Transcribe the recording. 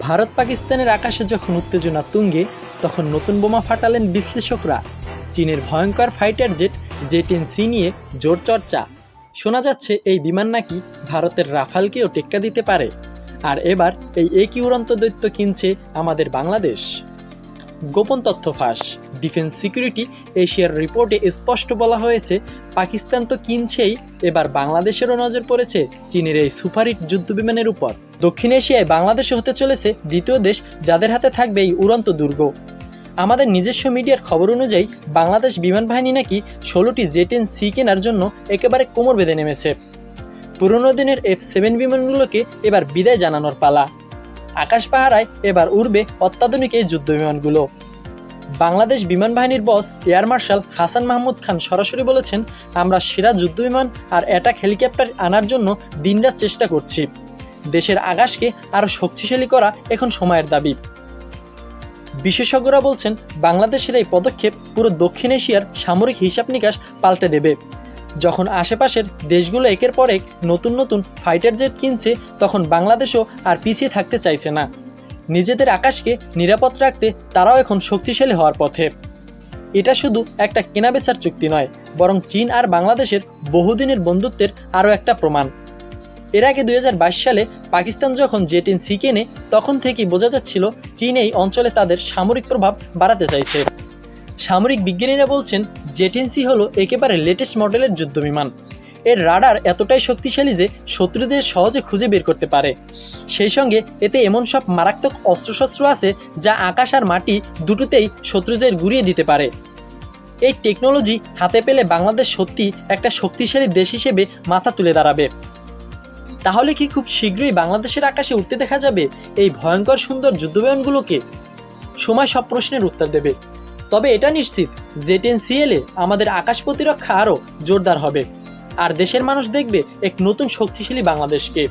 ভারত পাকিস্তানের আকাশে যখন উত্তেজনা তুঙ্গে, তখন নতুন বোমা ফাটালেন বিশ্লেষকরা। চীনের ভয়ঙ্কর ফাইটার জেট জেটেন সি নিয়ে জোর চর্চা। শোনা যাচ্ছে এই বিমান নাকি ভারতের রাফালকেও টেক্কা দিতে পারে। আর এবার এই একই উড়ন্ত দৈত্য কিনছে আমাদের বাংলাদেশ। গোপন তথ্য ফাঁস। ডিফেন্স সিকিউরিটি এশিয়ার রিপোর্টে স্পষ্ট বলা হয়েছে, পাকিস্তান তো কিনছেই, এবার বাংলাদেশেরও নজর পড়েছে চীনের এই সুপারহিট যুদ্ধবিমানের উপর। দক্ষিণ এশিয়ায় বাংলাদেশে হতে চলেছে দ্বিতীয় দেশ যাদের হাতে থাকবে এই উড়ন্ত দুর্গ। আমাদের নিজস্ব মিডিয়ার খবর অনুযায়ী, বাংলাদেশ বিমান বাহিনী নাকি ষোলোটি জেটেন সি কেনার জন্য একেবারে কোমর বেঁধে নেমেছে। পুরনো দিনের এফ সেভেন বিমানগুলোকে এবার বিদায় জানানোর পালা। আকাশ পাহারায় এবার উড়বে অত্যাধুনিক এই যুদ্ধ বিমানগুলো। বাংলাদেশ বিমান বাহিনীর boss, air marshal Hasan Mahmud Khan সরাসরি বলেছেন, আমরা সেরা যুদ্ধ বিমান আর অ্যাটাক হেলিকপ্টার আনার জন্য দিনরাত চেষ্টা করছি। দেশের আকাশকে আরও শক্তিশালী করা এখন সময়ের দাবি। বিশেষজ্ঞরা বলছেন, বাংলাদেশের এই পদক্ষেপ পুরো দক্ষিণ এশিয়ার সামরিক হিসাব নিকাশ পাল্টে দেবে। যখন আশেপাশের দেশগুলো একের পর এক নতুন নতুন ফাইটার জেট কিনছে, তখন বাংলাদেশও আর পিছিয়ে থাকতে চাইছে না। নিজেদের আকাশকে নিরাপদ রাখতে তারাও এখন শক্তিশালী হওয়ার পথে। এটা শুধু একটা কেনাবেচার চুক্তি নয়, বরং চীন আর বাংলাদেশের বহুদিনের বন্ধুত্বের আরও একটা প্রমাণ। এর আগে দু হাজার বাইশ সালে পাকিস্তান যখন জেটিন সি কেনে, তখন থেকেই বোঝা যাচ্ছিল চীন এই অঞ্চলে তাদের সামরিক প্রভাব বাড়াতে চাইছে। সামরিক বিজ্ঞানীরা বলছেন জেটেন্সি হলো একেবারে লেটেস্ট মডেলের যুদ্ধবিমান। এর রাডার এতটাই শক্তিশালী যে শত্রুদের সহজে খুঁজে বের করতে পারে। সেই সঙ্গে এতে এমন সব মারাত্মক অস্ত্রশস্ত্র আছে যা আকাশ আর মাটি দুটোতেই শত্রুদের গুড়িয়ে দিতে পারে। এই টেকনোলজি হাতে পেলে বাংলাদেশ সত্যি একটা শক্তিশালী দেশ হিসেবে মাথা তুলে দাঁড়াবে। তাহলে কি খুব শীঘ্রই বাংলাদেশের আকাশে উঠতে দেখা যাবে এই ভয়ঙ্কর সুন্দর যুদ্ধবিমানগুলোকে? সময় সব প্রশ্নের উত্তর দেবে। তবে এটা নিশ্চিত জেটেন সিএলে আমাদের আকাশ প্রতিরক্ষা আরও জোরদার হবে। আর দেশের মানুষ দেখবে এক নতুন শক্তিশালী বাংলাদেশকে।